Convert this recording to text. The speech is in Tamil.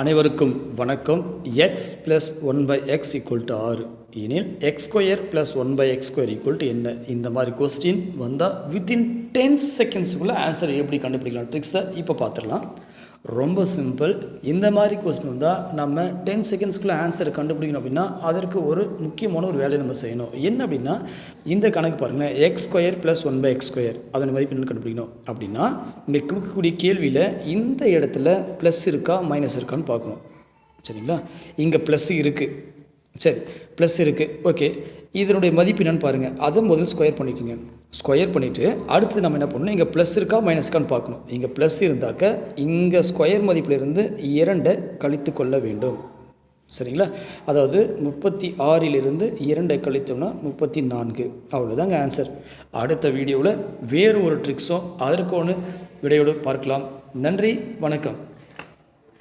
அனைவருக்கும் வணக்கம். X plus one by x equal to ஆறு எனில் x square plus one by x square equal to என்ன? இந்த மாதிரி கொஸ்டின் வந்தால் வித்தின் டென் செகண்ட்ஸுக்குள்ளே ஆன்சர் எப்படி கண்டுபிடிக்கலாம்? ட்ரிக்ஸை இப்போ பார்த்துடலாம் ரொம்ப சிம்பிள் இந்த மாதிரி கொஸ்டின் வந்தால் நம்ம டென் செகண்ட்ஸ்க்குள்ளே ஆன்சர் கண்டுபிடிக்கணும் அப்படின்னா அதற்கு ஒரு முக்கியமான ஒரு வேலையை நம்ம செய்யணும். என்ன அப்படின்னா இந்த கணக்கு பாருங்கள் x square plus one by x square அதன் மதிப்பு கண்டுபிடிக்கணும். அப்படின்னா இங்கே கொடுக்கக்கூடிய கேள்வியில் இந்த இடத்துல ப்ளஸ் இருக்கா மைனஸ் இருக்கான்னு பார்க்கணும். சரிங்களா? இங்கே ப்ளஸ் இருக்குது சரி ப்ளஸ் இருக்குது ஓகே இதனுடைய மதிப்பு என்னென்னு பாருங்கள் அதை முதல்ல ஸ்கொயர் பண்ணிக்கோங்க. ஸ்கொயர் பண்ணிவிட்டு அடுத்து நம்ம என்ன பண்ணணும்? இங்கே ப்ளஸ் இருக்கா மைனஸ்க்கான்னு பார்க்கணும். இங்கே ப்ளஸ் இருந்தாக்க இங்கே ஸ்கொயர் மதிப்பிலிருந்து இரண்டை கழித்து கொள்ள வேண்டும். சரிங்களா? அதாவது முப்பத்தி ஆறிலிருந்து இரண்டை கழித்தோம்னா முப்பத்தி நான்கு. அவ்வளோதாங்க ஆன்சர் அடுத்த வீடியோவில் வேறு ஒரு ட்ரிக்ஸும் அதற்கு ஒன்று விடையோடு பார்க்கலாம். நன்றி வணக்கம்.